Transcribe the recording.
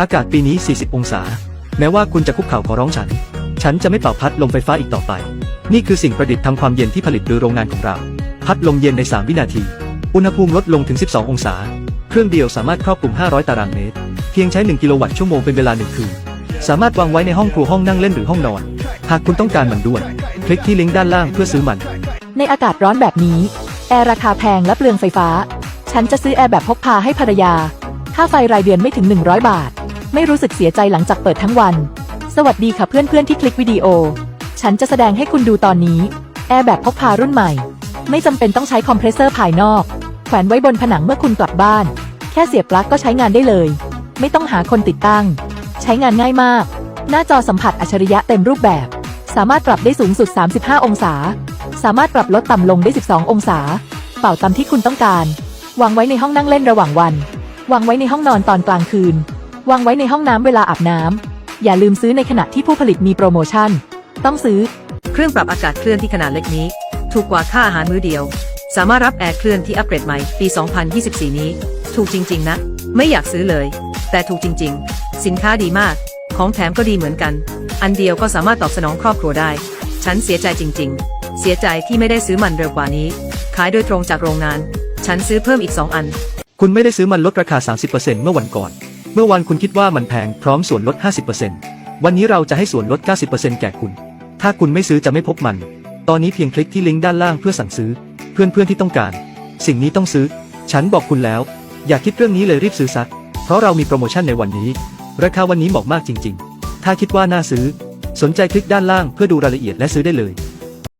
อากาศปีนี้ 40 องศา แม้ว่าคุณจะคุกเข่าขอร้องฉัน ฉันจะไม่เป่าพัดลมไฟฟ้าอีกต่อไป นี่คือสิ่งประดิษฐ์ทำความเย็นที่ผลิตโดยโรงงานของเรา พัดลมเย็นใน 3 วินาที อุณหภูมิลดลงถึง 12 องศา เครื่องเดียวสามารถครอบคลุม 500 ตารางเมตร เพียงใช้ 1 กิโลวัตต์ชั่วโมงเป็นเวลา1คืน สามารถวางไว้ในห้องครัวห้องนั่งเล่นหรือห้องนอน หากคุณต้องการมันด่วน คลิกที่ลิงก์ด้านล่างเพื่อซื้อมัน ในอากาศร้อนแบบนี้ แอร์ราคาแพงและเปลืองไฟฟ้า ฉันจะซื้อแอร์แบบพกพาให้ภรรยา ค่าไฟรายเดือนไม่ถึง 100 บาท ไม่รู้สึกเสียใจหลังจากเปิดทั้งวัน สวัสดีค่ะเพื่อนๆที่คลิกวิดีโอ ฉันจะแสดงให้คุณดูตอนนี้ แอร์แบบพกพารุ่นใหม่ ไม่จำเป็นต้องใช้คอมเพรสเซอร์ภายนอก แขวนไว้บนผนังเมื่อคุณกลับบ้าน แค่เสียบปลั๊กก็ใช้งานได้เลย ไม่ต้องหาคนติดตั้ง ใช้งานง่ายมาก หน้าจอสัมผัสอัจฉริยะเต็มรูปแบบ สามารถปรับได้สูงสุด 35 องศา สามารถปรับลดต่ำลงได้ 12 องศา เป่าตามที่คุณต้องการ วางไว้ในห้องนั่งเล่นระหว่างวัน วางไว้ในห้องนอนตอนกลางคืน วางไว้ในห้องน้ำเวลาอาบน้ำ อย่าลืมซื้อในขณะที่ผู้ผลิตมีโปรโมชั่น ต้องซื้อ เครื่องปรับอากาศเคลื่อนที่ขนาดเล็กนี้ ถูกกว่าค่าอาหารมื้อเดียว สามารถรับแอร์เคลื่อนที่อัปเกรดใหม่ปี 2024 นี้ ถูกจริง ๆ นะ ไม่อยากซื้อเลย แต่ถูกจริง ๆ สินค้าดีมาก ของแถมก็ดีเหมือนกัน อันเดียวก็สามารถตอบสนองครอบครัวได้ ฉันเสียใจจริง ๆ เสียใจที่ไม่ได้ซื้อมันเร็วกว่านี้ ขายโดยตรงจากโรงงาน ฉันซื้อเพิ่มอีก 2 อัน คุณไม่ได้ซื้อมันลดราคา 30%เมื่อวันก่อน เมื่อวันคุณคิดว่ามันแพงพร้อมส่วนลด 50%วันนี้เราจะให้ส่วนลด 90%แก่คุณ ถ้าคุณไม่ซื้อจะไม่พบมัน ตอนนี้เพียงคลิกที่ลิงก์ด้านล่างเพื่อสั่งซื้อ เพื่อนๆที่ต้องการ สิ่งนี้ต้องซื้อ ฉันบอกคุณแล้ว อย่าคิดเรื่องนี้เลยรีบซื้อซักเพราะเรามีโปรโมชั่นในวันนี้ ราคาวันนี้เหมาะมากจริง ๆ ถ้าคิดว่าน่าซื้อ สนใจคลิกด้านล่างเพื่อดูรายละเอียดและซื้อได้เลย